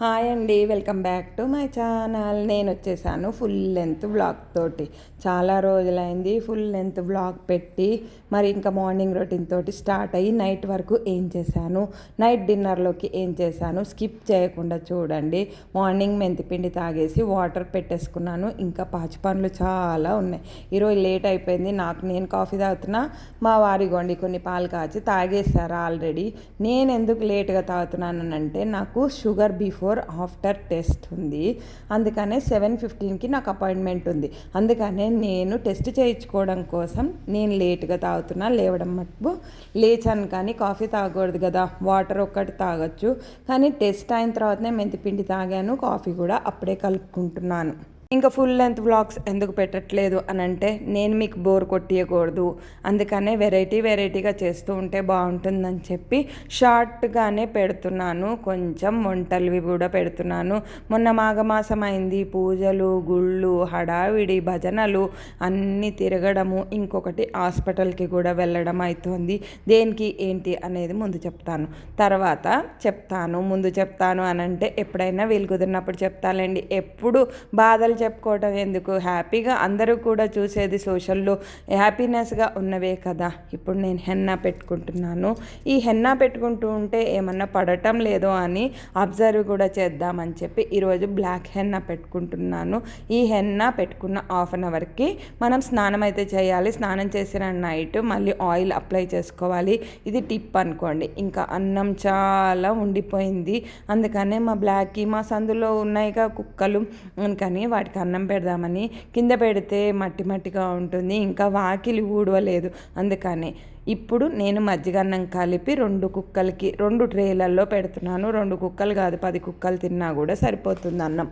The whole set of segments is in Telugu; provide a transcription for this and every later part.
హాయ్ అండి welcome back to my channel. నేను వచ్చేసాను ఫుల్ లెంత్ బ్లాగ్ తోటి. చాలా రోజులైంది ఫుల్ లెంత్ బ్లాగ్ పెట్టి. మరి ఇంకా మార్నింగ్ రొటీన్ తోటి స్టార్ట్ అయ్యి నైట్ వరకు ఏం చేశాను? నైట్ డిన్నర్లోకి ఏం చేశాను? స్కిప్ చేయకుండా చూడండి. మార్నింగ్ మెంతిపిండి తాగేసి వాటర్ పెట్టేసుకున్నాను. ఇంకా పాచి పనులు చాలా ఉన్నాయి. ఈరోజు లేట్ అయిపోయింది. నాకు నేను కాఫీ తాగుతున్నా. మా వారి గొండి కొన్ని పాలు కాచి తాగేశారు ఆల్రెడీ. నేను ఎందుకు లేట్గా తాగుతున్నానంటే నాకు షుగర్ బిఫోర్ ఆఫ్టర్ టెస్ట్ ఉంది. అందుకనే సెవెన్ ఫిఫ్టీన్కి నాకు అపాయింట్మెంట్ ఉంది. అందుకనే నేను టెస్ట్ చేయించుకోవడం కోసం నేను లేట్గా తాగుతున్నా. లేవడం మటుకు లేచాను కానీ కాఫీ తాగకూడదు కదా. వాటర్ ఒక్కటి తాగొచ్చు. కానీ టెస్ట్ అయిన తర్వాతనే మెంతిపిండి తాగాను. కాఫీ కూడా అప్పుడే కలుపుకుంటున్నాను. ఇంకా ఫుల్ లెంత్ బ్లాగ్స్ ఎందుకు పెట్టట్లేదు అని అంటే నేను మీకు బోర్ కొట్టియకూడదు. అందుకనే వెరైటీ వెరైటీగా చేస్తూ ఉంటే బాగుంటుందని చెప్పి షార్ట్గానే పెడుతున్నాను. కొంచెం వంటలవి కూడా పెడుతున్నాను. మొన్న మాఘమాసం అయింది పూజలు గుళ్ళు హడావిడి భజనలు అన్నీ తిరగడము. ఇంకొకటి హాస్పిటల్కి కూడా వెళ్ళడం అవుతుంది దేనికి ఏంటి అనేది ముందు చెప్తాను. తర్వాత చెప్తాను ముందు చెప్తాను అని అంటే ఎప్పుడైనా వీలు కుదిరినప్పుడు చెప్తానండి ఎప్పుడు బాధలు చెప్పుకోవడం ఎందుకు? హ్యాపీగా అందరూ కూడా చూసేది సోషల్లో హ్యాపీనెస్గా ఉన్నవే కదా. ఇప్పుడు నేను హెన్నా పెట్టుకుంటున్నాను. ఈ హెన్నా పెట్టుకుంటూ ఉంటే ఏమన్నా పడటం లేదో అని అబ్జర్వ్ కూడా చేద్దామని చెప్పి ఈరోజు బ్లాక్ హెన్నా పెట్టుకుంటున్నాను. ఈ హెన్నా పెట్టుకున్న హాఫ్ అన్ అవర్కి మనం స్నానం అయితే చేయాలి. స్నానం చేసిన నైట్ మళ్ళీ ఆయిల్ అప్లై చేసుకోవాలి. ఇది టిప్ అనుకోండి. ఇంకా అన్నం చాలా ఉండిపోయింది. అందుకనే మా బ్లాక్కి మా సందులో ఉన్నాయిగా కుక్కలు. అందుకని వాటికి అన్నం పెడదామని కింద పెడితే మట్టి మట్టిగా ఉంటుంది ఇంకా వాకిలి ఊడవలేదు. అందుకని ఇప్పుడు నేను మజ్జిగన్నం కలిపి రెండు కుక్కలకి రెండు ట్రేలల్లో పెడుతున్నాను. రెండు కుక్కలు కాదు పది కుక్కలు తిన్నా కూడా సరిపోతుంది అన్నం.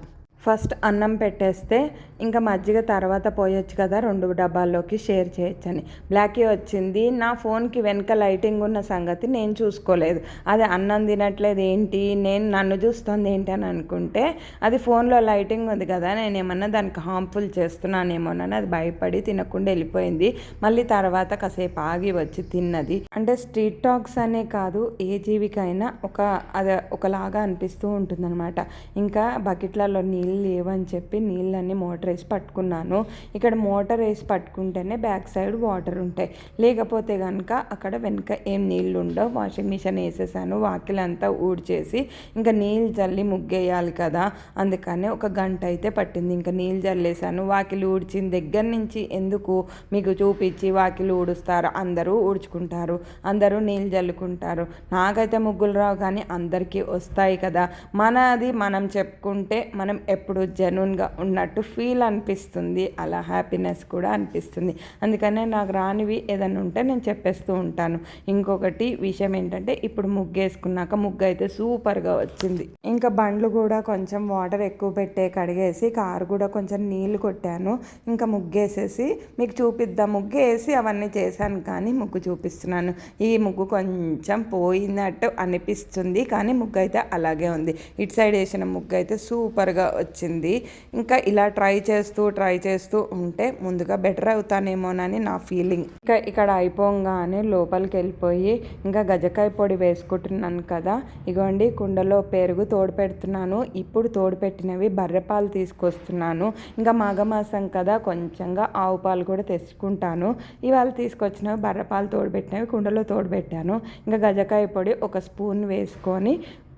ఫస్ట్ అన్నం పెట్టేస్తే ఇంకా మజ్జిగ తర్వాత పోయొచ్చు కదా రెండు డబ్బాల్లోకి షేర్ చేయొచ్చని. బ్లాకీ వచ్చింది. నా ఫోన్కి వెనక లైటింగ్ ఉన్న సంగతి నేను చూసుకోలేదు. అది అన్నం తినట్లేదు ఏంటి? నేను నన్ను చూస్తుంది ఏంటి అని అనుకుంటే అది ఫోన్లో లైటింగ్ ఉంది కదా నేను ఏమన్నా దానికి హార్మ్ఫుల్ చేస్తున్నానేమోనని అది భయపడి తినకుండా వెళ్ళిపోయింది. మళ్ళీ తర్వాత కాసేపు ఆగి వచ్చి తిన్నది. అంటే స్ట్రీట్ టాక్స్ అనే కాదు ఏ జీవికైనా ఒక అది ఒకలాగా అనిపిస్తూ ఉంటుందన్నమాట. ఇంకా బకెట్లలో నీళ్ళు లేవని చెప్పి నీళ్ళన్నీ మోటార్ వేసి పట్టుకున్నాను. ఇక్కడ మోటార్ వేసి పట్టుకుంటేనే బ్యాక్ సైడ్ వాటర్ ఉంటాయి. లేకపోతే కనుక అక్కడ వెనుక ఏం నీళ్ళు ఉండవు. వాషింగ్ మిషన్ వేసేసాను. వాకిలంతా ఊడ్చేసి ఇంకా నీళ్ళు చల్లి ముగ్గేయాలి కదా. అందుకనే ఒక గంట అయితే పట్టింది. ఇంకా నీళ్ళు చల్లేసాను వాకిలు ఊడ్చిన దగ్గర నుంచి ఎందుకు మీకు చూపించి వాకిలు ఊడుస్తారు అందరూ ఊడ్చుకుంటారు. అందరూ నీళ్ళు చల్లుకుంటారు నాకైతే ముగ్గులు రావు కానీ అందరికీ వస్తాయి కదా. మనది మనం చెప్పుకుంటే మనం ఎప్పుడు జెన్యున్గా ఉన్నట్టు ఫీల్ అనిపిస్తుంది. అలా హ్యాపీనెస్ కూడా అనిపిస్తుంది. అందుకనే నాకు రానివి ఏదైనా ఉంటే నేను చెప్పేస్తూ ఉంటాను. ఇంకొకటి విషయం ఏంటంటే ఇప్పుడు ముగ్గు వేసుకున్నాక ముగ్గు అయితే సూపర్గా వచ్చింది. ఇంకా బండ్లు కూడా కొంచెం వాటర్ ఎక్కువ పెట్టే కడిగేసి కారు కూడా కొంచెం నీళ్ళు కొట్టాను. ఇంకా ముగ్గేసేసి మీకు చూపిద్దాం ముగ్గు వేసి అవన్నీ చేశాను కానీ ముగ్గు చూపిస్తున్నాను. ఈ ముగ్గు కొంచెం పోయినట్టు అనిపిస్తుంది కానీ ముగ్గు అయితే అలాగే ఉంది. ఇటు సైడ్ వేసిన ముగ్గు అయితే సూపర్గా వచ్చింది. ఇంకా ఇలా ట్రై చేస్తూ ట్రై చేస్తూ ఉంటే ముందుగా బెటర్ అవుతానేమోనని నా ఫీలింగ్. ఇంకా ఇక్కడ అయిపోగానే లోపలికి వెళ్ళిపోయి ఇంకా గజకాయ పొడి వేసుకుంటున్నాను కదా ఇగోండి కుండలో పెరుగు తోడు పెడుతున్నాను. ఇప్పుడు తోడు పెట్టినవి బర్రెపాలు తీసుకొస్తున్నాను. ఇంకా మాఘమాసం కదా కొంచెంగా ఆవు పాలు కూడా తెచ్చుకుంటాను. ఇవాళ తీసుకొచ్చినవి బర్రెపాలు తోడు పెట్టినవి కుండలో తోడు పెట్టాను. ఇంకా గజకాయ పొడి ఒక స్పూన్ వేసుకొని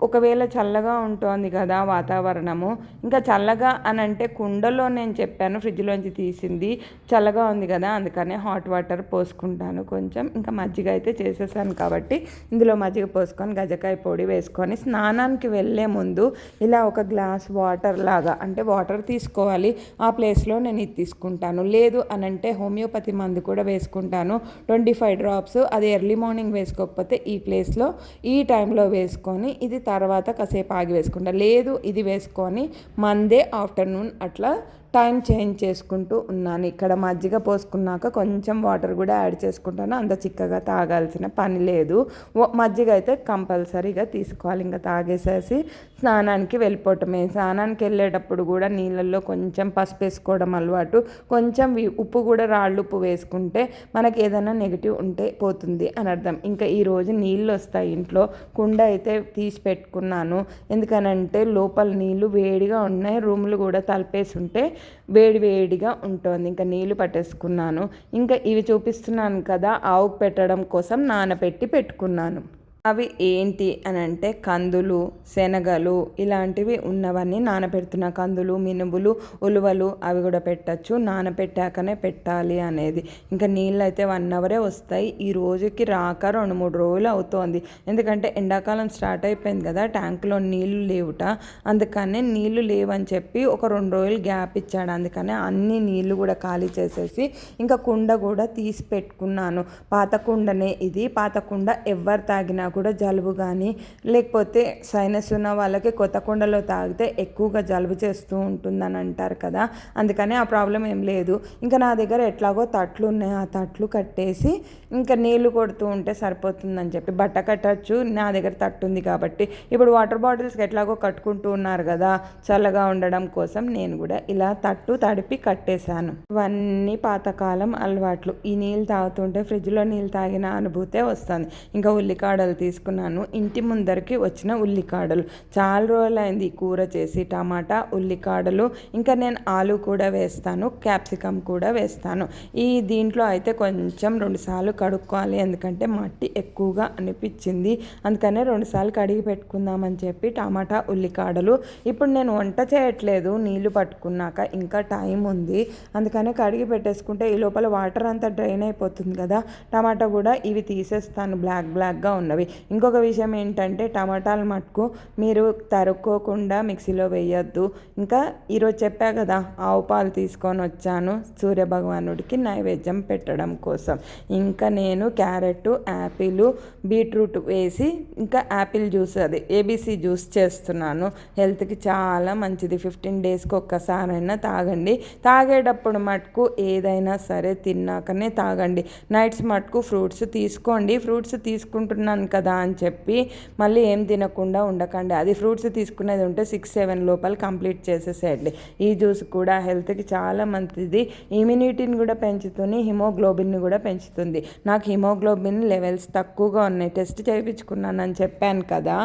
ఒకవేళ చల్లగా ఉంటుంది కదా వాతావరణము ఇంకా చల్లగా అని అంటే కుండలో నేను చెప్పాను ఫ్రిడ్జ్లోంచి తీసింది చల్లగా ఉంది కదా అందుకనే హాట్ వాటర్ పోసుకుంటాను కొంచెం. ఇంకా మజ్జిగ అయితే చేసేసాను కాబట్టి ఇందులో మజ్జిగ పోసుకొని గజకాయ పొడి వేసుకొని స్నానానికి వెళ్ళే ముందు ఇలా ఒక గ్లాస్ వాటర్ లాగా అంటే వాటర్ తీసుకోవాలి ఆ ప్లేస్లో నేను ఇది తీసుకుంటాను. లేదు అని అంటే హోమియోపతి మందు కూడా వేసుకుంటాను. ట్వంటీ ఫైవ్ డ్రాప్స్ అది ఎర్లీ మార్నింగ్ వేసుకోకపోతే ఈ ప్లేస్లో ఈ టైంలో వేసుకొని ఇది తర్వాత కాసేపు ఆగి వేసుకుంటా. లేదు ఇది వేసుకొని మందే ఆఫ్టర్నూన్ అట్లా టైం చేంజ్ చేసుకుంటూ ఉన్నాను. ఇక్కడ మజ్జిగ పోసుకున్నాక కొంచెం వాటర్ కూడా యాడ్ చేసుకుంటాను. అంత చిక్కగా తాగాల్సిన పని లేదు. మజ్జిగ అయితే కంపల్సరీగా తీసుకోవాలి. ఇంకా తాగేసేసి స్నానానికి వెళ్ళిపోవటమే. స్నానానికి వెళ్ళేటప్పుడు కూడా నీళ్ళల్లో కొంచెం పసుపు వేసుకోవడం అలవాటు. కొంచెం వి- ఉప్పు కూడా రాళ్ళు ఉప్పు వేసుకుంటే మనకి ఏదైనా నెగిటివ్ ఉంటే పోతుంది అని అర్థం. ఇంకా ఈరోజు నీళ్ళు వస్తాయి ఇంట్లో. కుండ అయితే తీసి పెట్టుకున్నాను. ఎందుకనంటే లోపల నీళ్ళు వేడిగా ఉన్నాయి. రూములు కూడా తలపేసి ఉంటే వేడి వేడిగా ఉంటుంది. ఇంకా నీళ్ళు పట్టేసుకున్నాను. ఇంకా ఇవి చూపిస్తున్నాను కదా ఆవుకు పెట్టడం కోసం నానబెట్టి పెట్టుకున్నాను. అవి ఏంటి అని అంటే కందులు శనగలు ఇలాంటివి ఉన్నవన్నీ నానబెడుతున్న కందులు మినుములు ఉలువలు అవి కూడా పెట్టచ్చు. నానబెట్టాకనే పెట్టాలి అనేది. ఇంకా నీళ్ళు అయితే వన్ అవరే వస్తాయి. ఈ రోజుకి రాక రెండు మూడు రోజులు అవుతోంది. ఎందుకంటే ఎండాకాలం స్టార్ట్ అయిపోయింది కదా ట్యాంకులో నీళ్ళు లేవుట. అందుకనే నీళ్ళు లేవని చెప్పి ఒక రెండు రోజులు గ్యాప్ ఇచ్చాడు. అందుకనే అన్ని నీళ్ళు కూడా ఖాళీ చేసేసి ఇంకా కుండ కూడా తీసి పెట్టుకున్నాను. పాత కుండనే ఇది. పాత కుండ ఎవరు తాగినా కూడా జలుబు కానీ లేకపోతే సైనస్ ఉన్న వాళ్ళకి కొత్త కొండలో తాగితే ఎక్కువగా జలుబు చేస్తూ ఉంటుందని అంటారు కదా. అందుకని ఆ ప్రాబ్లం ఏం లేదు. ఇంకా నా దగ్గర ఎట్లాగో తట్లు ఉన్నాయి. ఆ తట్లు కట్టేసి ఇంకా నీళ్ళు కొడుతూ ఉంటే సరిపోతుందని చెప్పి బట్ట కట్టచ్చు. నా దగ్గర తట్టు ఉంది కాబట్టి. ఇప్పుడు వాటర్ బాటిల్స్కి ఎట్లాగో కట్టుకుంటూ ఉన్నారు కదా. చల్లగా ఉండడం కోసం నేను కూడా ఇలా తట్టు తడిపి కట్టేశాను. ఇవన్నీ పాతకాలం అలవాట్లు. ఈ నీళ్ళు తాగుతుంటే ఫ్రిడ్జ్లో నీళ్ళు తాగిన అనుభూతే వస్తుంది. ఇంకా ఉల్లికాడలు తీసుకున్నాను. ఇంటి ముందరికి వచ్చిన ఉల్లికాడలు. చాలా రోజులైంది కూర చేసి టమాటా ఉల్లికాడలు. ఇంకా నేను ఆలు కూడా వేస్తాను క్యాప్సికమ్ కూడా వేస్తాను. ఈ దీంట్లో అయితే కొంచెం రెండుసార్లు కడుక్కోవాలి. ఎందుకంటే మట్టి ఎక్కువగా అనిపించింది. అందుకనే రెండుసార్లు కడిగి పెట్టుకుందామని చెప్పి టమాటా ఉల్లికాడలు. ఇప్పుడు నేను వంట చేయట్లేదు నీళ్ళు పట్టుకున్నాక ఇంకా టైం ఉంది. అందుకనే కడిగి పెట్టేసుకుంటే ఈ లోపల వాటర్ అంతా డ్రైన్ అయిపోతుంది కదా. టమాటా కూడా ఇవి తీసేస్తాను బ్లాక్ బ్లాక్గా ఉన్నవి. ఇంకొక విషయం ఏంటంటే టమాటాలు మటుకు మీరు తరుక్కోకుండా మిక్సీలో వేయొద్దు. ఇంకా ఈరోజు చెప్పా కదా ఆవు పాలు తీసుకొని వచ్చాను సూర్య భగవానుడికి నైవేద్యం పెట్టడం కోసం. ఇంకా నేను క్యారెట్ యాపిల్ బీట్రూట్ వేసి ఇంకా యాపిల్ జ్యూస్ అది ఏబీసీ జ్యూస్ చేస్తున్నాను. హెల్త్కి చాలా మంచిది. ఫిఫ్టీన్ డేస్కి ఒక్కసారైనా తాగండి. తాగేటప్పుడు మటుకు ఏదైనా సరే తిన్నాకనే తాగండి. నైట్స్ మటుకు ఫ్రూట్స్ తీసుకోండి. ఫ్రూట్స్ తీసుకుంటున్నాను కదా కదా అని చెప్పి మళ్ళీ ఏం తినకుండా ఉండకండి. అది ఫ్రూట్స్ తీసుకునేది ఉంటే సిక్స్ సెవెన్ లోపల కంప్లీట్ చేసేసేయండి. ఈ జ్యూస్ కూడా హెల్త్కి చాలా మంచిది. ఇమ్యూనిటీని కూడా పెంచుతుంది హిమోగ్లోబిన్ని కూడా పెంచుతుంది. నాకు హిమోగ్లోబిన్ లెవెల్స్ తక్కువగా ఉన్నాయి. టెస్ట్ చేయించుకున్నానని చెప్పాను కదా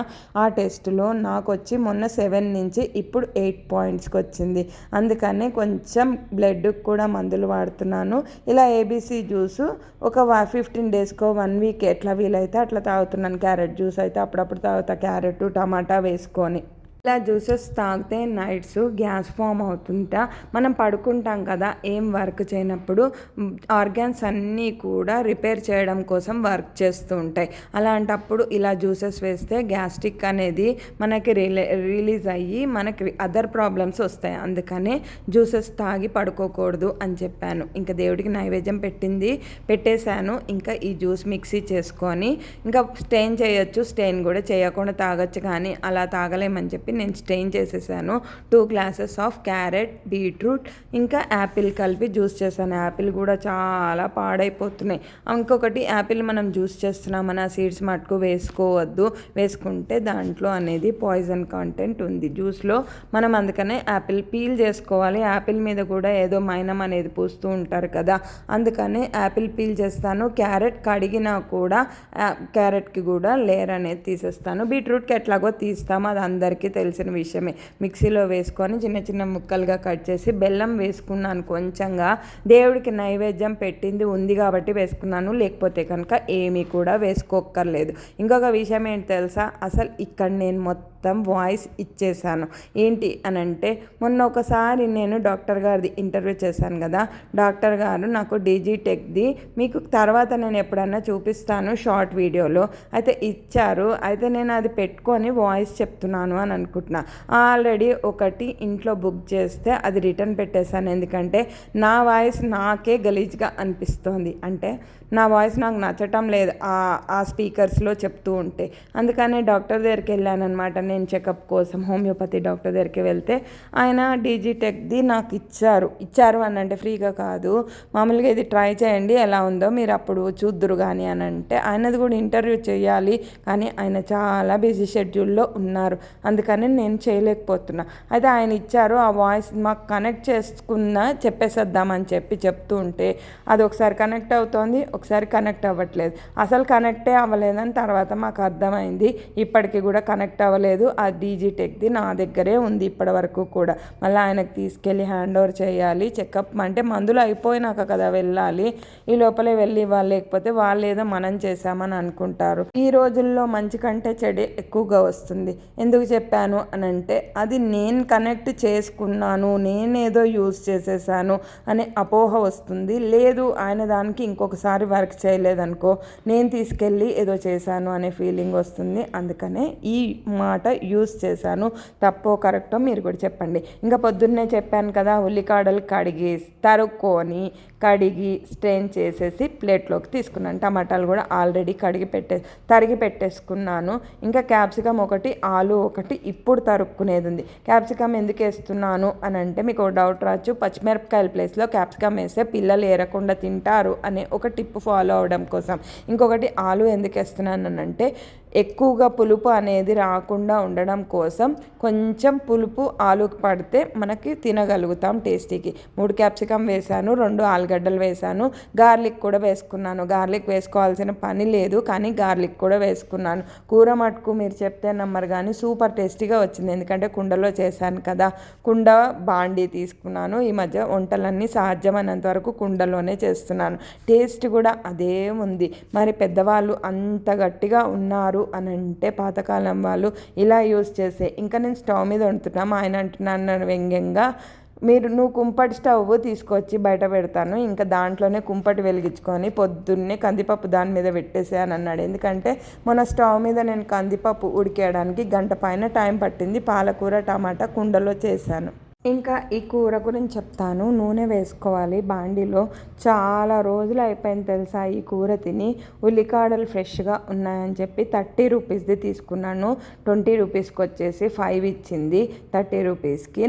ఆ టెస్ట్లో నాకు వచ్చి మొన్న సెవెన్ నుంచి ఇప్పుడు ఎయిట్ పాయింట్స్కి వచ్చింది. అందుకనే కొంచెం బ్లడ్ కూడా మందులు వాడుతున్నాను. ఇలా ఏబీసీ జ్యూస్ ఒక ఫిఫ్టీన్ డేస్కో వన్ వీక్ ఎట్లా వీలైతే అట్లా తాగుతున్నాను. క్యారెట్ జ్యూస్ అయితే అప్పుడప్పుడు తాగుతా క్యారెట్ టమాటా వేసుకొని. ఇలా జ్యూసెస్ తాగితే నైట్స్ గ్యాస్ ఫామ్ అవుతుంట. మనం పడుకుంటాం కదా ఏం వర్క్ చేయనప్పుడు ఆర్గాన్స్ అన్నీ కూడా రిపేర్ చేయడం కోసం వర్క్ చేస్తూ ఉంటాయి. అలాంటప్పుడు ఇలా జ్యూసెస్ వేస్తే గ్యాస్ట్రిక్ అనేది మనకి రిలే రిలీజ్ అయ్యి మనకి అదర్ ప్రాబ్లమ్స్ వస్తాయి. అందుకనే జ్యూసెస్ తాగి పడుకోకూడదు అని చెప్పాను. ఇంకా దేవుడికి నైవేద్యం పెట్టింది పెట్టేశాను. ఇంకా ఈ జ్యూస్ మిక్సీ చేసుకొని ఇంకా స్టెయిన్ చేయొచ్చు స్టెయిన్ కూడా చేయకుండా తాగొచ్చు కానీ అలా తాగలేమని చెప్పి నేను స్ట్రెయిన్ చేసేసాను. Two glasses of carrot beetroot ఇంకా యాపిల్ కలిపి జ్యూస్ చేశాను. యాపిల్ కూడా చాలా పాడైపోతున్నాయి. ఇంకొకటి యాపిల్ మనం జ్యూస్ చేస్తున్నామని ఆ సీడ్స్ మటుకు వేసుకోవద్దు. వేసుకుంటే దాంట్లో అనేది పాయిజన్ కంటెంట్ ఉంది. జ్యూస్లో మనం అందుకనే యాపిల్ పీల్ చేసుకోవాలి. యాపిల్ మీద కూడా ఏదో మైనం అనేది పూస్తూ ఉంటారు కదా. అందుకనే యాపిల్ పీల్ చేస్తాను. క్యారెట్ కడిగినా కూడా క్యారెట్కి కూడా లేయర్ అనేది తీసేస్తాను. బీట్రూట్కి ఎట్లాగో తీస్తాము. అది అందరికీ తెలిసిన విషయమే. మిక్సీలో వేసుకొని చిన్న చిన్న ముక్కలుగా కట్ చేసి బెల్లం వేసుకున్నాను కొంచెంగా. దేవుడికి నైవేద్యం పెట్టింది ఉంది కాబట్టి వేసుకున్నాను. లేకపోతే కనుక ఏమీ కూడా వేసుకోక్కర్లేదు. ఇంకొక విషయం ఏంటి తెలుసా? అసలు ఇక్కడ నేను మొత్తం వాయిస్ ఇచ్చేసాను ఏంటి అని అంటే మొన్న ఒకసారి నేను డాక్టర్ గారిది ఇంటర్వ్యూ చేశాను కదా. డాక్టర్ గారు నాకు డీజీటెక్ది మీకు తర్వాత నేను ఎప్పుడన్నా చూపిస్తాను షార్ట్ వీడియోలో. అయితే ఇచ్చారు. అయితే నేను అది పెట్టుకొని వాయిస్ చెప్తున్నాను అని అనుకుంటున్నా. ఆల్రెడీ ఒకటి ఇంట్లో బుక్ చేస్తే అది రిటర్న్ పెట్టేశాను. ఎందుకంటే నా వాయిస్ నాకే గలీజ్గా అనిపిస్తోంది. అంటే నా వాయిస్ నాకు నచ్చటం లేదు ఆ ఆ స్పీకర్స్లో చెప్తూ ఉంటే. అందుకనే డాక్టర్ దగ్గరికి వెళ్ళాను అనమాట నేను చెకప్ కోసం హోమియోపతి డాక్టర్ దగ్గరికి వెళ్తే ఆయన డీజీటెక్ది నాకు ఇచ్చారు. ఇచ్చారు అని అంటే ఫ్రీగా కాదు. మామూలుగా ఇది ట్రై చేయండి. ఎలా ఉందో మీరు అప్పుడు చూద్దురు కానీ అని అంటే ఆయనది కూడా ఇంటర్వ్యూ చేయాలి. కానీ ఆయన చాలా బిజీ షెడ్యూల్లో ఉన్నారు. అందుకని నేను చేయలేకపోతున్నా. అయితే ఆయన ఇచ్చారు ఆ వాయిస్ మాకు కనెక్ట్ చేసుకున్న చెప్పేసేద్దామని చెప్పి చెప్తూ ఉంటే అది ఒకసారి కనెక్ట్ అవుతోంది ఒకసారి కనెక్ట్ అవ్వట్లేదు. అసలు కనెక్టే అవ్వలేదని తర్వాత మాకు అర్థమైంది ఇప్పటికి కూడా కనెక్ట్ అవ్వలేదు. ఆ డీజీటెక్ది నా దగ్గరే ఉంది ఇప్పటి వరకు కూడా. మళ్ళీ ఆయనకు తీసుకెళ్ళి హ్యాండ్ ఓవర్ చేయాలి చెకప్ అంటే మందులు అయిపోయినాక కదా వెళ్ళాలి. ఈ లోపలే వెళ్ళి ఇవ్వాలి లేకపోతే వాళ్ళు ఏదో మనం చేశామని అనుకుంటారు. ఈ రోజుల్లో మంచి కంటే చెడు ఎక్కువగా వస్తుంది. ఎందుకు చెప్పాను అని అంటే అది నేను కనెక్ట్ చేసుకున్నాను నేనేదో యూజ్ చేసేసాను అనే అపోహ వస్తుంది. లేదు ఆయన దానికి ఇంకొకసారి వర్క్ చేయలేదనుకో నేను తీసుకెళ్ళి ఏదో చేశాను అనే ఫీలింగ్ వస్తుంది. అందుకనే ఈ మాట యూస్ చేశాను. తప్పో కరెక్టో మీరు కూడా చెప్పండి. ఇంకా పొద్దున్నే చెప్పాను కదా ఉల్లికాడలు కడిగి తరుక్కొని కడిగి స్ట్రెయిన్ చేసేసి ప్లేట్లోకి తీసుకున్నాను. టమాటాలు కూడా ఆల్రెడీ కడిగి పెట్టే తరిగి పెట్టేసుకున్నాను. ఇంకా క్యాప్సికమ్ ఒకటి ఆలు ఒకటి ఇప్పుడు తరుక్కునేది ఉంది. క్యాప్సికమ్ ఎందుకు వేస్తున్నాను అని అంటే మీకు డౌట్ రావచ్చు. పచ్చిమిరపకాయల ప్లేస్లో క్యాప్సికమ్ వేస్తే పిల్లలు ఏరకుండా తింటారు అనే ఒక టిప్ ఫాలో అవడం కోసం. ఇంకొకటి ఆలు ఎందుకు వేస్తున్నాను అంటే ఎక్కువగా పులుపు అనేది రాకుండా ఉండడం కోసం కొంచెం పులుపు ఆలుకు పడితే మనకి తినగలుగుతాం టేస్టీకి. మూడు క్యాప్సికమ్ వేసాను రెండు ఆలుగడ్డలు వేసాను గార్లిక్ కూడా వేసుకున్నాను. గార్లిక్ వేసుకోవాల్సిన పని లేదు కానీ గార్లిక్ కూడా వేసుకున్నాను. కూర మటుకు మీరు చెప్తే నమ్మరు కానీ సూపర్ టేస్టీగా వచ్చింది. ఎందుకంటే కుండలో చేశాను కదా. కుండ బాండీ తీసుకున్నాను. ఈ మధ్య వంటలన్నీ సాధ్యమైనంత వరకు కుండలోనే చేస్తున్నాను. టేస్ట్ కూడా అదే ఉంది. మరి పెద్దవాళ్ళు అంత గట్టిగా ఉన్నారు. అని అంటే పాతకాలం వాళ్ళు ఇలా యూస్ చేసే. ఇంకా నేను స్టవ్ మీద వండుతున్నా. మా ఆయన అంటున్నాను వ్యంగ్యంగా మీరు నువ్వు కుంపటి స్టవ్ తీసుకొచ్చి బయట పెడతాను. ఇంకా దాంట్లోనే కుంపటి వెలిగించుకొని పొద్దున్నే కందిపప్పు దాని మీద పెట్టేసాను అన్నాడు. ఎందుకంటే మన స్టవ్ మీద నేను కందిపప్పు ఉడికేయడానికి గంట పైన టైం పట్టింది. పాలకూర టమాటా కుండలో చేశాను. ఇంకా ఈ కూర గురించి చెప్తాను. నూనె వేసుకోవాలి బాండిలో. చాలా రోజులు అయిపోయింది తెలుసా ఈ కూర తిని. ఉల్లికాడలు ఫ్రెష్గా ఉన్నాయని చెప్పి థర్టీ రూపీస్ది తీసుకున్నాను. ట్వంటీ రూపీస్కి వచ్చేసి ఫైవ్ ఇచ్చింది. థర్టీ రూపీస్కి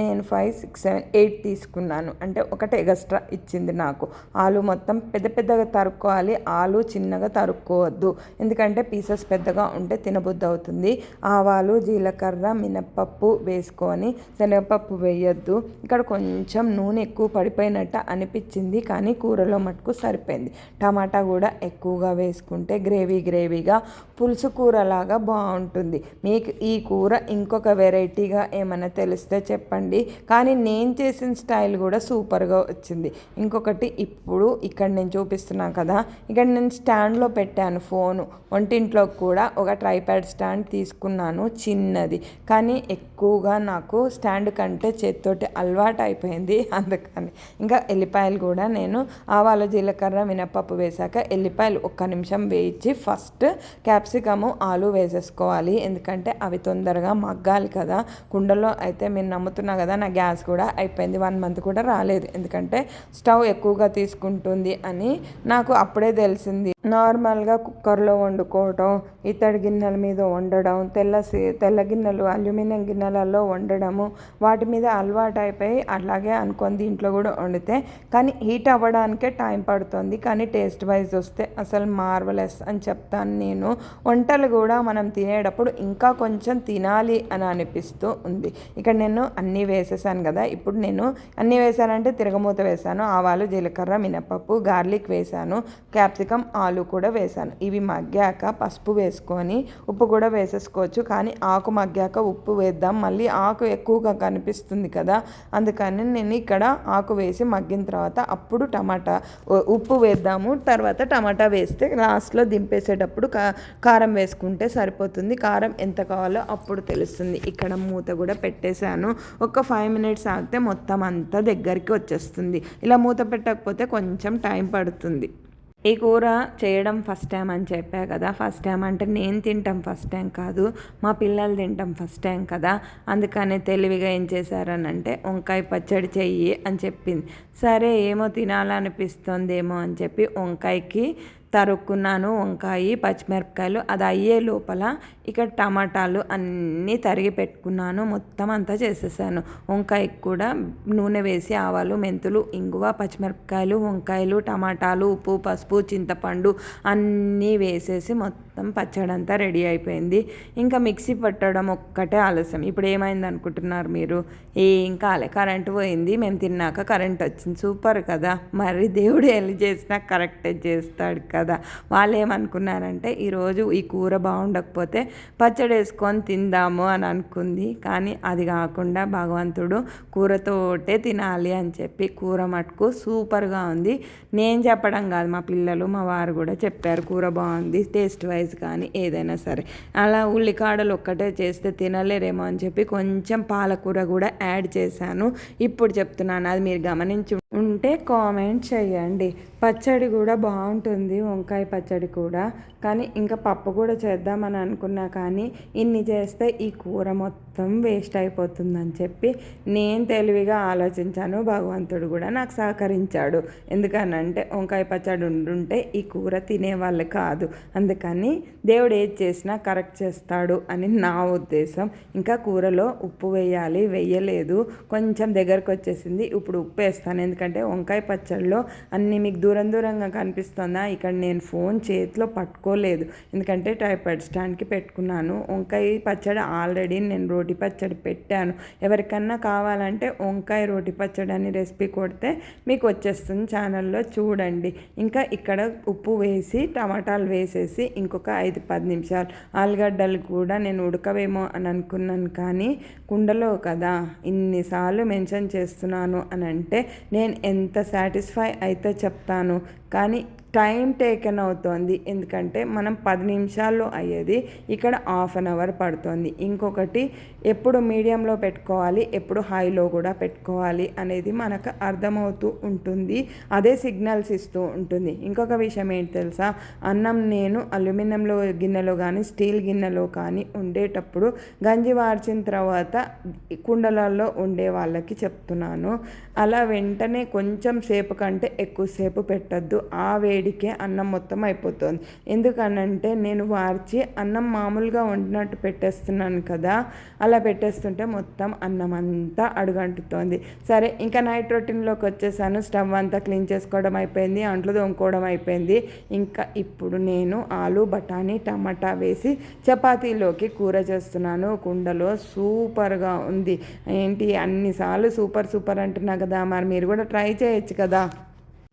నేను ఫైవ్ సిక్స్ సెవెన్ ఎయిట్ తీసుకున్నాను. అంటే ఒకటి ఎగస్ట్రా ఇచ్చింది నాకు. ఆలు మొత్తం పెద్ద పెద్దగా తరుక్కోవాలి. ఆలు చిన్నగా తరుక్కోవద్దు. ఎందుకంటే పీసెస్ పెద్దగా ఉంటే తినబుద్ధి అవుతుంది ఆవాలు జీలకర్ర మినప్పప్పు వేసుకొని శనగపప్పు పప్పు వేయొద్దు. ఇక్కడ కొంచెం నూనె ఎక్కువ పడిపోయినట్టు అనిపించింది కానీ కూరలో మటుకు సరిపోయింది. టమాటా కూడా ఎక్కువగా వేసుకుంటే గ్రేవీ గ్రేవీగా పులుసు కూరలాగా బాగుంటుంది. మీకు ఈ కూర ఇంకొక వెరైటీగా ఏమైనా తెలిస్తే చెప్పండి. కానీ నేను చేసిన స్టైల్ కూడా సూపర్గా వచ్చింది. ఇంకొకటి ఇప్పుడు ఇక్కడ నేను చూపిస్తున్నాను కదా ఇక్కడ నేను స్టాండ్లో పెట్టాను ఫోను. వంటింట్లో కూడా ఒక ట్రైప్యాడ్ స్టాండ్ తీసుకున్నాను చిన్నది. కానీ ఎక్కువగా నాకు స్టాండ్ కంటే అంటే చేతితోటి అలవాటు అయిపోయింది అందుకని. ఇంకా ఎల్లిపాయలు కూడా నేను ఆవాలు జీలకర్ర మినపప్పు వేశాక ఎల్లిపాయలు ఒక్క నిమిషం వేయించి ఫస్ట్ క్యాప్సికము ఆలు వేసేసుకోవాలి. ఎందుకంటే అవి తొందరగా మగ్గాలి కదా. కుండలో అయితే మీరు నమ్ముతున్నా కదా నా గ్యాస్ కూడా అయిపోయింది. వన్ మంత్ కూడా రాలేదు. ఎందుకంటే స్టవ్ ఎక్కువగా తీసుకుంటుంది అని నాకు అప్పుడే తెలిసింది. నార్మల్గా కుక్కర్లో వండుకోవటం ఇతడి గిన్నెల మీద వండడం తెల్ల తెల్ల గిన్నెలు అల్యూమినియం గిన్నెలలో వండడము వాటి వాటి మీద అలవాటు అయిపోయి అలాగే అనుకొని దీంట్లో కూడా వండితే కానీ హీట్ అవ్వడానికే టైం పడుతుంది. కానీ టేస్ట్ వైజ్ వస్తే అసలు మార్వలెస్ అని చెప్తాను నేను. వంటలు కూడా మనం తినేటప్పుడు ఇంకా కొంచెం తినాలి అని అనిపిస్తూ ఉంది. ఇక్కడ నేను అన్నీ వేసేసాను కదా. ఇప్పుడు నేను అన్నీ వేసానంటే తిరగమూత వేసాను ఆవాలు జీలకర్ర మినపప్పు గార్లిక్ వేసాను క్యాప్సికమ్ ఆలు కూడా వేసాను. ఇవి మగ్గాక పసుపు వేసుకొని ఉప్పు కూడా వేసేసుకోవచ్చు. కానీ ఆకు మగ్గాక ఉప్పు వేద్దాం. మళ్ళీ ఆకు ఎక్కువగా కనిపిస్తుంది కదా. అందుకని నేను ఇక్కడ ఆకు వేసి మగ్గిన తర్వాత అప్పుడు టమాటా ఉప్పు వేద్దాము. తర్వాత టమాటా వేస్తే లాస్ట్లో దింపేసేటప్పుడు కారం వేసుకుంటే సరిపోతుంది. కారం ఎంత కావాలో అప్పుడు తెలుస్తుంది. ఇక్కడ మూత కూడా పెట్టేశాను. ఒక ఫైవ్ మినిట్స్ ఆగితే మొత్తం అంతా దగ్గరికి వచ్చేస్తుంది. ఇలా మూత పెట్టకపోతే కొంచెం టైం పడుతుంది. ఈ కూర చేయడం ఫస్ట్ టైం అని చెప్పా కదా. ఫస్ట్ టైం అంటే నేను తింటాం ఫస్ట్ టైం కాదు మా పిల్లలు తింటాం ఫస్ట్ టైం కదా. అందుకని తెలివిగా ఏం చేశారని అంటే వంకాయ పచ్చడి చెయ్యి అని చెప్పింది. సరే ఏమో తినాలనిపిస్తుందేమో అని చెప్పి వంకాయకి తరుక్కున్నాను వంకాయ పచ్చిమిరపకాయలు. అది అయ్యే లోపల ఇక్కడ టమాటాలు అన్నీ తరిగి పెట్టుకున్నాను. మొత్తం అంతా చేసేసాను. వంకాయకి కూడా నూనె వేసి ఆవాలు మెంతులు ఇంగువ పచ్చిమిరపకాయలు వంకాయలు టమాటాలు ఉప్పు పసుపు చింతపండు అన్నీ వేసేసి మొత్తం పచ్చడి అంతా రెడీ అయిపోయింది. ఇంకా మిక్సీ పట్టడం ఒక్కటే ఆలస్యం. ఇప్పుడు ఏమైంది అనుకుంటున్నారు మీరు? ఏం కాలే కరెంట్ పోయింది. మేము తిన్నాక కరెంట్ వచ్చింది. సూపర్ కదా. మరి దేవుడు ఎల్లి చేసినా కరెక్టే చేస్తాడు కదా. వాళ్ళు ఏమనుకున్నారంటే ఈరోజు ఈ కూర బాగుండకపోతే పచ్చడి వేసుకొని తిందాము అని అనుకుంది. కానీ అది కాకుండా భగవంతుడు కూరతోటే తినాలి అని చెప్పి కూర మటుకు సూపర్గా ఉంది. నేను చెప్పడం కాదు మా పిల్లలు మా వారు కూడా చెప్పారు కూర బాగుంది టేస్ట్ వైజ్ కానీ ఏదైనా సరే. అలా ఉల్లికాడలు ఒక్కటే చేస్తే తినలేరేమో అని చెప్పి కొంచెం పాలకూర కూడా యాడ్ చేశాను. ఇప్పుడు చెప్తున్నాను అది మీరు గమనించి ఉంటే కామెంట్ చేయండి. పచ్చడి కూడా బాగుంటుంది వంకాయ పచ్చడి కూడా. కానీ ఇంకా పప్పు కూడా చేద్దామని అనుకున్నా కానీ ఇన్ని చేస్తే ఈ కూర మొత్తం వేస్ట్ అయిపోతుందని చెప్పి నేను తెలివిగా ఆలోచించాను. భగవంతుడు కూడా నాకు సహకరించాడు. ఎందుకనంటే వంకాయ పచ్చడి ఉండుంటే ఈ కూర తినేవాళ్ళు కాదు. అందుకని దేవుడు ఏది చేసినా కరెక్ట్ చేస్తాడు అని నా ఉద్దేశం. ఇంకా కూరలో ఉప్పు వేయాలి వేయలేదు. కొంచెం దగ్గరకు వచ్చేసింది ఇప్పుడు ఉప్పు వేస్తాను. ఎందుకంటే ఎందుకంటే వంకాయ పచ్చడిలో అన్ని మీకు దూరం దూరంగా కనిపిస్తుందా? ఇక్కడ నేను ఫోన్ చేతిలో పట్టుకోలేదు. ఎందుకంటే ట్రైపాడ్ స్టాండ్కి పెట్టుకున్నాను. వంకాయ పచ్చడి ఆల్రెడీ నేను రోటి పచ్చడి పెట్టాను. ఎవరికన్నా కావాలంటే వంకాయ రోటి పచ్చడి అని రెసిపీ కొడితే మీకు వచ్చేస్తుంది ఛానల్లో చూడండి. ఇంకా ఇక్కడ ఉప్పు వేసి టమాటాలు వేసేసి ఇంకొక ఐదు పది నిమిషాలు. ఆలుగడ్డలు కూడా నేను ఉడకవేమో అని అనుకున్నాను కానీ కుండలో కదా ఇన్నిసార్లు మెన్షన్ చేస్తున్నాను అని అంటే నేను ఎంత సాటిస్ఫై అయితే చెప్తాను. కానీ టైం టేకెన్ అవుతోంది. ఎందుకంటే మనం పది నిమిషాల్లో అయ్యేది ఇక్కడ హాఫ్ అన్ అవర్ పడుతుంది. ఇంకొకటి ఎప్పుడు మీడియంలో పెట్టుకోవాలి ఎప్పుడు హైలో కూడా పెట్టుకోవాలి అనేది మనకు అర్థమవుతూ ఉంటుంది. అదే సిగ్నల్స్ ఇస్తూ ఉంటుంది. ఇంకొక విషయం ఏంటి తెలుసా? అన్నం నేను అల్యూమినియంలో గిన్నెలో కానీ స్టీల్ గిన్నెలో కానీ ఉండేటప్పుడు గంజి వార్చిన తర్వాత కుండలలో ఉండే వాళ్ళకి చెప్తున్నాను. అలా వెంటనే కొంచెం సేపు కంటే ఎక్కువసేపు పెట్టద్దు. ఆ వేడికే అన్నం మొత్తం అయిపోతుంది. ఎందుకనంటే నేను వార్చి అన్నం మామూలుగా వండినట్టు పెట్టేస్తున్నాను కదా అలా పెట్టేస్తుంటే మొత్తం అన్నం అంతా అడుగంటుతోంది. సరే ఇంకా నైట్ రొటీన్లోకి వచ్చేసాను. స్టవ్ అంతా క్లీన్ చేసుకోవడం అయిపోయింది అంట్లు తోముకోవడం అయిపోయింది. ఇంకా ఇప్పుడు నేను ఆలు బఠానీ టమాటా వేసి చపాతీలోకి కూర చేస్తున్నాను. కుండలో సూపర్గా ఉంది. ఏంటి అన్నిసార్లు సూపర్ సూపర్ అంటున్నా కదా మరి మీరు కూడా ట్రై చేయొచ్చు కదా.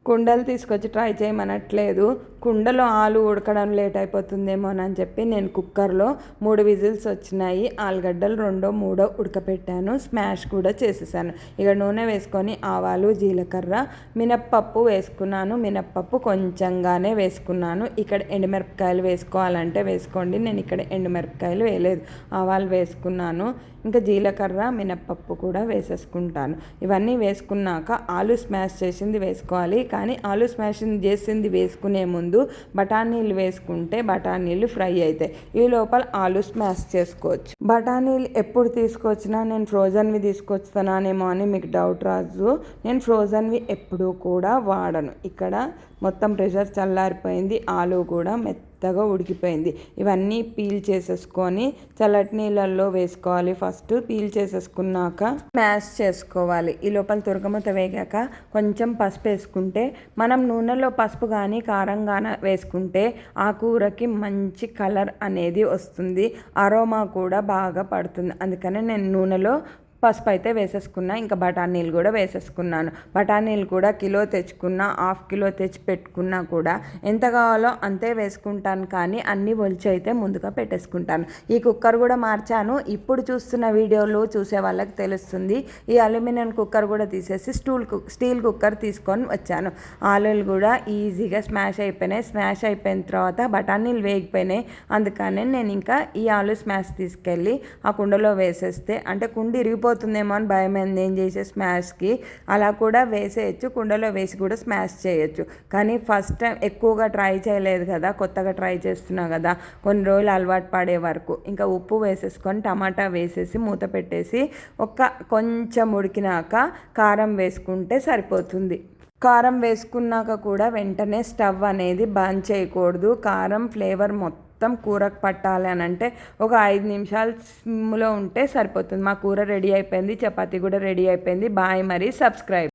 కుండలు తీసుకొచ్చి ట్రై చేయమనట్లేదు. కుండలో ఆలు ఉడకడం లేట్ అయిపోతుందేమో అని చెప్పి నేను కుక్కర్లో మూడు విజిల్స్ వచ్చినాయి ఆలుగడ్డలు రెండో మూడో ఉడకపెట్టాను స్మాష్ కూడా చేసేసాను. ఇక నూనె వేసుకొని ఆవాలు జీలకర్ర మినప్పప్పు వేసుకున్నాను. మినప్పప్పు కొంచెంగానే వేసుకున్నాను. ఇక్కడ ఎండుమిరపకాయలు వేసుకోవాలంటే వేసుకోండి నేను ఇక్కడ ఎండుమిరపకాయలు వేయలేదు. ఆవాలు వేసుకున్నాను. ఇంకా జీలకర్ర మినప్పప్పు కూడా వేసేసుకుంటాను. ఇవన్నీ వేసుకున్నాక ఆలు స్మాష్ చేసింది వేసుకోవాలి. కానీ ఆలు స్మాష్ చేసింది వేసుకునే ముందు బఠానీలు వేసుకుంటే బఠానీలు ఫ్రై అవుతాయి. ఈ లోపల ఆలు స్మాష్ చేసుకోవచ్చు. బఠానీలు ఎప్పుడు తీసుకొచ్చినా నేను ఫ్రోజన్వి తీసుకొస్తానేమో అని మీకు డౌట్ రాజు నేను ఫ్రోజన్వి ఎప్పుడూ కూడా వాడను. ఇక్కడ మొత్తం ప్రెషర్ చల్లారిపోయింది ఆలు కూడా మెత్తగా ఉడికిపోయింది. ఇవన్నీ పీల్ చేసేసుకొని చల్లటి నీళ్ళల్లో వేసుకోవాలి. ఫస్ట్ పీల్ చేసేసుకున్నాక మ్యాష్ చేసుకోవాలి. ఈ లోపల తురగమత వేగాక కొంచెం పసుపు వేసుకుంటే మనం నూనెలో పసుపు కానీ కారం కానీ వేసుకుంటే ఆ కూరకి మంచి కలర్ అనేది వస్తుంది. అరోమా కూడా బాగా పడుతుంది. అందుకనే నేను నూనెలో పసుపు అయితే వేసేసుకున్నా ఇంకా బఠానీలు కూడా వేసేసుకున్నాను. బఠానీలు కూడా కిలో తెచ్చుకున్నా హాఫ్ కిలో తెచ్చి పెట్టుకున్నా కూడా ఎంత కావాలో అంతే వేసుకుంటాను. కానీ అన్ని ఒలిచి అయితే ముందుగా పెట్టేసుకుంటాను. ఈ కుక్కర్ కూడా మార్చాను. ఇప్పుడు చూస్తున్న వీడియోలు చూసే వాళ్ళకి తెలుస్తుంది. ఈ అల్యూమినియం కుక్కర్ కూడా తీసేసి స్టూల్ కుక్ స్టీల్ కుక్కర్ తీసుకొని వచ్చాను. ఆలులు కూడా ఈజీగా స్మాష్ అయిపోయినాయి. స్మాష్ అయిపోయిన తర్వాత బఠానీలు వేగిపోయినాయి. అందుకని నేను ఇంకా ఈ ఆలు స్మాష్ తీసుకెళ్ళి ఆ కుండలో వేసేస్తే అంటే కుండి ఇరిగిపో విరిగిపోతుందేమో అని భయమైంది నేను చేసే స్మాష్కి అలా కూడా వేసేయచ్చు కుండలో వేసి కూడా స్మాష్ చేయొచ్చు. కానీ ఫస్ట్ టైం ఎక్కువగా ట్రై చేయలేదు కదా కొత్తగా ట్రై చేస్తున్నా కదా కొన్ని రోజులు అలవాటు పడే వరకు. ఇంకా ఉప్పు వేసేసుకొని టమాటా వేసేసి మూత పెట్టేసి ఒక కొంచెం ఉడికినాక కారం వేసుకుంటే సరిపోతుంది. కారం వేసుకున్నాక కూడా వెంటనే స్టవ్ అనేది బంద్ చేయకూడదు. కారం ఫ్లేవర్ మొత్తం మొత్తం కూరకు పట్టాలి అని అంటే ఒక ఐదు నిమిషాలు సిమ్లో ఉంటే సరిపోతుంది. మా కూర రెడీ అయిపోయింది చపాతీ కూడా రెడీ అయిపోయింది. బాయ్ మరి సబ్స్క్రైబ్.